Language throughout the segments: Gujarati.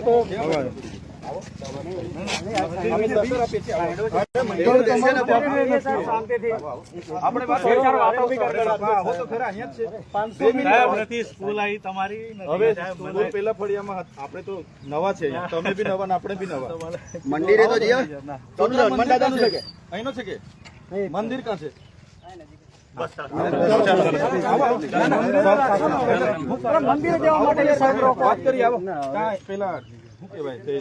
તો. હવે હતા. આપણે તો નવા છે તમે બી નવા આપણે બી નવા મંદિરે તો જઈએ મંદિર કે છે મંદિર કરી આવો પેલા તે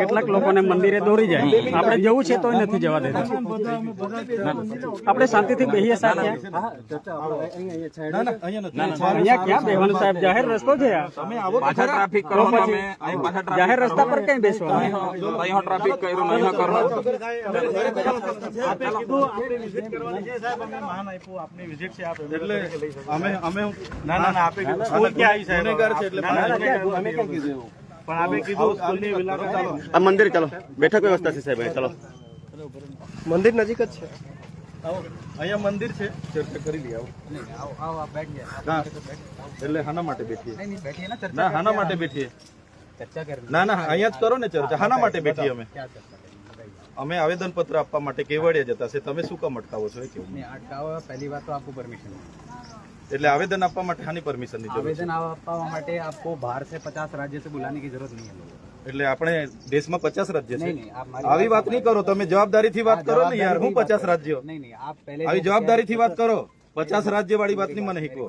કેટલાક લોકોને મંદિરે દોરી જાય. આપણે જવું છે તોય નથી જવા દેતા. આપણે શાંતિથી બેહીએ સાહેબ ત્યાં. ના ના અહીંયા ક્યાં બેહવાનું સાહેબ? જાહેર રસ્તો છે આ. તમે આવો તો પાછા ખરા. ટ્રાફિક કરો તમે અહીં પાછા ટ્રાફિક જાહેર રસ્તા પર કઈ બેસવાનું? ટ્રાફિક કર્યું આપે કીધું આપણે visit કરવાની છે સાહેબ. અમે માન આપ્યું આપની વિઝિટ છે આપ એટલે અમે અમે ના ના ના આપે કીધું. સ્કૂલ ક્યાં આવી સાહેબ? ગુનેગાર છે એટલે ના, ના, અમે અમે ક્યાં કીધું પણ આપે કીધું સ્કૂલની મુલાકાત ચાલો. આ મંદિર ચાલો. બેઠક વ્યવસ્થા છે સાહેબ ચાલો. મંદિર નજીક જ છે. આવો. અહીંયા મંદિર છે. ચર્ચા કરી લઈએ આવો. હા. એટલે હાના માટે બેઠીએ. ના હાના માટે બેઠીએ. ના ના અહીંયા જ કરો ને ચર્ચા. હાના માટે બેઠીએ અમે. અમે આવેદનપત્ર આપવા માટે કેવડિયા જતા છે. તમે શું કામ અટકાવો છો કેવું? અટકાવવા પહેલી વાત તો આપકો પરમિશન એટલે આવેદન આપવા માટે ખાની પરમિશનની આવેદન આપવા માટે આપકો બહાર સે પચાસ રાજ્ય સે બુલાને કી જરૂરત નહીં એટલે આપણે દેશમાં પચાસ રાજ્ય છે? આવી વાત નહીં કરો. તમે જવાબદારીથી વાત કરો ને યાર. હું પચાસ રાજ્યો? નહીં નહીં આપ પહેલે આવી જવાબદારીથી વાત કરો. પચાસ રાજ્ય વાળી વાત વાતની મને હીકો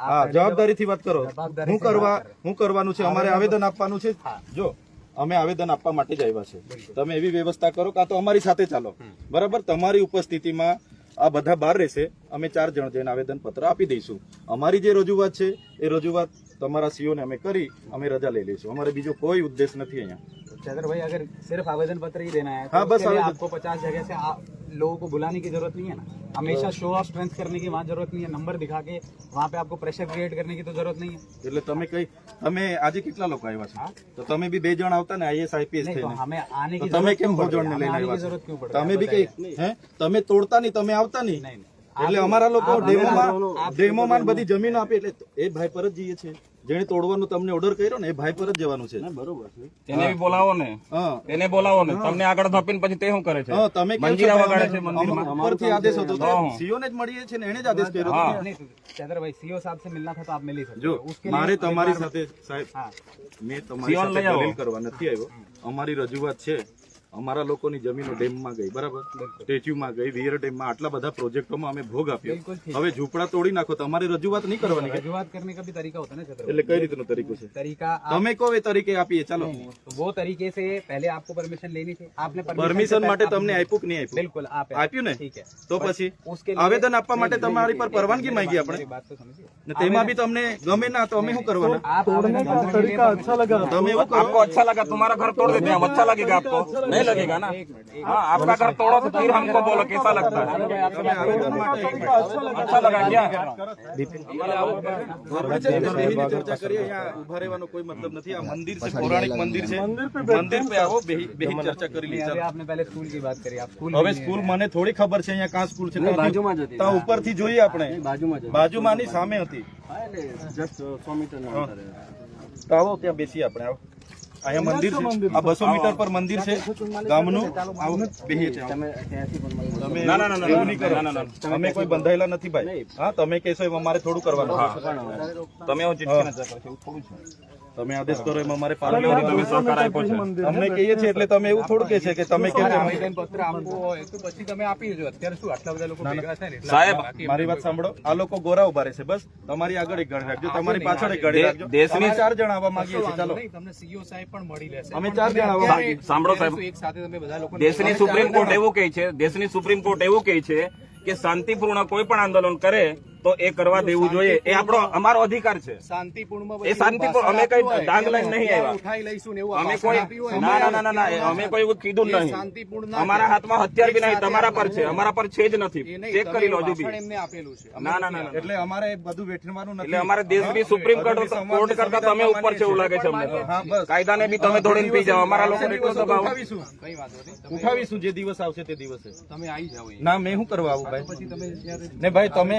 હા જવાબદારીથી વાત. કરો. હું કરવા હું કરવાનું છે? અમારે આવેદન આપવાનું છે? જો. અમે આવેદન આપવા માટે જ આવ્યા છે તમે એવી વ્યવસ્થા કરો કાં તો અમારી સાથે ચાલો બરાબર તમારી ઉપસ્થિતિમાં આ બધા બહાર રહેશે અમે ચાર જણ જઈને આવેદન પત્ર આપી દઈશું અમારી જે રજૂઆત છે એ રજૂઆત તમારા સીઓ ને અમે કરી અમે રજા લઈ લઈશું અમારે બીજો કોઈ ઉદ્દેશ નથી અહીંયા चंद्र भाई अगर सिर्फ आवेदन पत्र ही देना है हाँ, तो बस उसके लिए आवेदन- आपको पचास जगह से आ- लोगों को बुलाने की जरूरत नहीं है ना हमेशा शो ऑफ स्ट्रेंथ करने की वहाँ जरूरत नहीं है नंबर दिखा के वहाँ पे आपको प्रेशर क्रिएट करने की तो जरूरत नहीं है એટલે તમે કઈ તમે આજે કેટલા લોકો આવ્યા છો તો તમે બી બે જણ આવતા ને આઈએસ આઈપીએસ नहीं तो થઈને हमें आने તો की તમે जरूरत કેમ क्यों पड़ ભોજન रही ને है? લઈને हमें आने की આવ્યા जरूरत છો? क्यों पड़ रही है? તમે બી કઈ હે તમે તોડતા નહીં તમે આવતા નહીં नहीं, नहीं। એટલે અમારા લોકો ડેમોમાં ડેમોમાં ને બધી જમીન આપી એટલે એ ભાઈ પર જ જઈએ છે જેને તોડવાનો તમને ઓર્ડર કર્યો ને એ ભાઈ પર જ જવાનું છે. બરોબર છે. તેને બી બોલાવો ને. તેને બોલાવો ને. તમને આગળ ધપીને પછી તે શું કરે છે? તમે મંજીરા વગાડે છે મંદિરમાં ઉપરથી આદેશ હતો. સીઓ ને જ મળીએ છે ને એને જ આદેશ કર્યો. ચેદરભાઈ સીઓ સાહેબ સે મિલના થા આપ મિલી શકો. જો મારે તમારી સાથે સાહેબ મેં તમારી સાથે દલીલ કરવા નથી આવ્યો. અમારી રજૂઆત છે. અમારા લોકોની જમીનો ડેમમાં ગઈ બરાબર સ્ટેચ્યુમાં ગઈ વિયર ડેમમાં આટલા બધા પ્રોજેક્ટોમાં અમે ભોગ આપ્યો હવે ઝૂંપડા તોડી નાખો તમારી રજૂઆત નહીં કરવાની કે? रजुआत करने का भी तरीका होता है ना चंद्र भाई? એટલે કઈ રીતનો તરીકો છે तरीका आप તમે કહો એ તરીકે આપીએ ચાલો तो वो तरीके से पहले आपको परमिशन लेनी थी आपने permission પરમિશન से માટે पहले- તમને આપ્યું કે નહીં આપ્યું बिल्कुल आप આપ્યું ને ठीक है તો પછી उसके लिए- આવેદન આપવા માટે તમારી પર પરવાનગી માંગી આપણે मेरी बात तो समझिए ને તેમાં બી તમને ગમે ના તો અમે શું કરવાના आप आवेदन करने के लिए permission- તમે એવું કરો आपको अच्छा लगा तुम्हारा घर तोड़ देते हैं हम अच्छा लगेगा आपको नहीं लगेगा ना हाँ आपका अगर तोड़ो तो फिर हमको बोलो कैसा लगता है अच्छा लगा क्या ઊભા રહેવાનો કોઈ મતલબ નથી આ મંદિર છે પૌરાણિક મંદિર છે મંદિર પે આવો બેહી ચર્ચા કરી. લીધી આપને પહેલે સ્કૂલ કી વાત કરી આપ સ્કૂલ હવે સ્કૂલ મને થોડી ખબર છે અહીંયા કાં સ્કૂલ છે? બાજુમાં જ હતી. તા ઉપરથી જોઈએ આપણે. બાજુમાં બાજુમાં ની સામે હતી. જસ્ટ 100 મીટર આવો ત્યાં બેસી આપણે અહીંયા મંદિર છે આ બસો મીટર પર મંદિર છે. ગામનું. આવું. બેહીએ છે તમે ના, ના, ના, ના, એવું નહીં કરો. અમે કોઈ બંધાયેલા નથી ભાઈ. હા તમે કહેશો એમ અમારે થોડું કરવાનું. તમે હું. કરશો, થોડું છે. તમે આદેશ કરો એમ અમારે પાલન. સહકાર આપ્યો છે? અમને કહીએ છીએ એટલે તમે એવું થોડું કે છે કે તમે કેમ આવેદન પત્ર આપવું હોય તો પછી તમે આપી દેજો. અત્યારે શું આટલા બધા લોકો ભેગા થાય ને એટલે સાહેબ મારી વાત સાંભળો. આ લોકો ગોરા ઊભા રહેશે. બસ તમારી આગળ એક ગાડી રાખજો. તમારી પાછળ એક ગાડી રાખજો. દેશની- ચાર જણ આવવા માંગીએ છીએ. ચાલો. તમને સીઓ સાહેબ પણ મળી લેશે. અમે ચાર જણ આવવા માંગીએ. સાંભળો સાહેબ. એક સાથે તમે બધા લોકો દેશની સુપ્રીમ કોર્ટ એવું કહે છે દેશની સુપ્રીમ કોર્ટ એવું કહે છે કે શાંતિપૂર્ણ કોઈ પણ આંદોલન કરે તો એ કરવા દેવું જોઈએ. એ આપણો અમારો અધિકાર છે. શાંતિપૂર્ણમાં એ શાંતિપૂર્ણ અમે કઈ ડાંગ લઈને નહીં આવ્યા. ઉઠાઈ લઈશું એવું અમે કોઈ ના ના ના ના ના અમે કોઈ એવું કીધું નહીં. શાંતિપૂર્ણ અમારા હાથમાં હથિયાર બી નહીં તમારા પર છે. અમારા પર છે જ નથી. ચેક કરી લો હજુ બી એમને આપેલું છે. ના ના એટલે અમારે બધું વેઠવાનું નથી. એટલે અમારે દેશ બી સુપ્રીમ કોર્ટ કોર્ટ કરતા તમે ઉપર છે એવું લાગે છે અમને. તો. હા બસ. કાયદાને બી તમે ધોડીને પી જાઓ. અમારા લોકો ઉઠાવીશું. ઉઠાવીશું. જે દિવસ આવશે તે દિવસે. તમે આવી જાઓ ના મેં શું કરવા આવું ભાઈ? પછી તમે જ્યારે ને ભાઈ તમે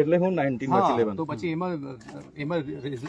એટલે હું નાઇન્ટીન વાંચી હા, તો પછી એમાં એમાં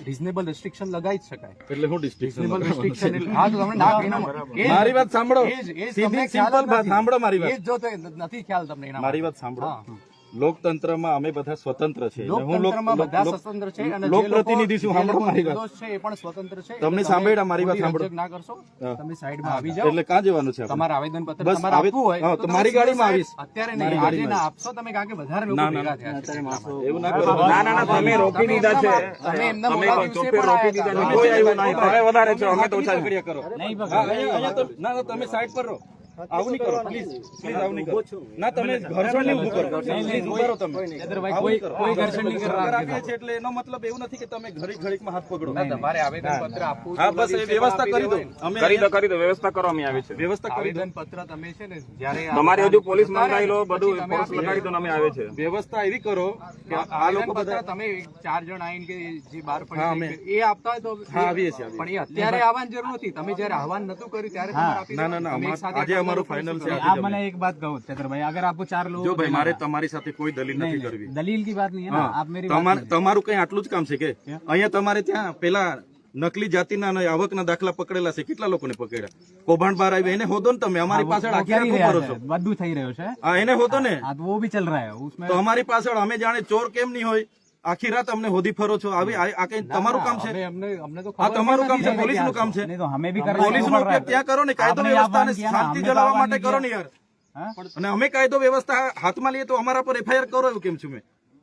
રિઝનેબલ રેસ્ટ્રિક્શન લગાવી જ શકાય. એટલે હું રિઝનેબલ રેસ્ટ્રિક્શન હા તો તમને ના કહીને- મારી વાત સાંભળો. સીધી સિમ્પલ વાત સાંભળો મારી વાત. એ જો તે નથી ખ્યાલ તમને એના મારી વાત સાંભળો. હા. લોકતંત્રમાં અમે બધા સ્વતંત્ર છે. એટલે હું લોક- લોકતંત્રમાં બધા સ્વતંત્ર છે અને જે લોક લોકો- પ્રતિનિધિ છું જે સાંભળો મારી વાત. છે એ પણ સ્વતંત્ર છે. તમને સાંભળ્યા મારી વાત સાંભળો. ના કરશો. તમે સાઈડમાં આવી જાઓ. એટલે ક્યાં જવાનું છે? તમારા આવેદન પત્ર તમારે આપવું હોય તો મારી ગાડીમાં આવીશ. અત્યારે નહીં આજે ના આપશો તમે કારણ કે વધારે લોકો ભેગા થયા છે એવું ના કરો. ના ના ના તમે રોકી દીધા છે. તમે એમના મોટા દિવસે પણ રોકી દીધા કોઈ આવ્યો નહીં. તમે વધારે છો અમે તો ઓછા કરો. નહીં ના ના તમે સાઈડ પર રહો. આવું નહીં કરો પ્લીઝ પ્લીઝ આવું નહીં કરો. ના તમે ઘર્ષણ નહીં ઊભું કરો પ્લીઝ રહો તમે. કોઈ કોઈ ઘર્ષણ નહીં કરો સહકાર છે એટલે એનો મતલબ એવું નથી કે તમે ઘડીક ઘડીકમાં હાથ પકડો. ના, તમારે આવેદન પત્ર આપવું હા બસ એ વ્યવસ્થા કરી દો. અમે કરી દો કરી દો. વ્યવસ્થા કરો અમે આવી છે. વ્યવસ્થા કરી દો. પત્ર તમે છે ને જ્યારે તમારે હજુ પોલીસ મંગાઈ લો બધું ફોર્સ લગાડી દો. અમે આવે છે. વ્યવસ્થા એવી કરો કે આ લોકો બધા તમે ચાર જણ આવીને કે જે બાર પડે એ આપતા હોય તો હા, આવીએ છીએ, પણ એ અત્યારે આવવાની જરૂર નથી. તમે જ્યારે આહવાન નતું કર્યું ત્યારે ના ના ના આજે આટલા અમારું લોકો ફાઇનલ છે શું આજે आप જ અમે. मैंने एक बात कहो चतर भाई अगर आपको चार लोग જો ભાઈ મારે તમારી સાથે કોઈ દલીલ નથી કરવી दलील की बात नहीं है ना હા आप मेरी बात તમારે તમારું કઈ આટલું જ કામ છે કે અહીંયા તમારે ત્યાં પેલા નકલી જાતિના અને આવકના દાખલા પકડેલા છે કેટલા લોકોને પકડ્યા કૌભાંડ બહાર આવ્યા એને હોદો ને તમે અમારી પાછળ આખી કરી આખું રહ્યા કરો છે છો બધું થઈ રહ્યું છે હા એને હોદો ને હા તો वो भी चल रहा है उसमें તો અમારી પાછળ અમે જાણે ચોર કેમ નહીં હોય આખી રાત અમને હોદી ફરો છો. આવી આ કઈ તમારું કામ છે? આ તમારું કામ છે પોલીસનું કામ છે. પોલીસ નો ઉપયોગ ત્યાં કરો ને કાયદો વ્યવસ્થા શાંતિ જળવવા માટે કરો ને યાર. અને અમે કાયદો વ્યવસ્થા હાથમાં લઈએ તો અમારા પર એફઆઈઆર કરો એવું કેમ છું મેં?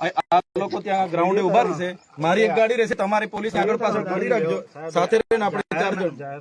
આ લોકો ત્યાં ગ્રાઉન્ડે ઊભા રહેશે. મારી એક ગાડી રહેશે તમારી પોલીસ આગળ પાછળ ગાડી રાખજો. સાથે રહીને આપણે ચાર જણ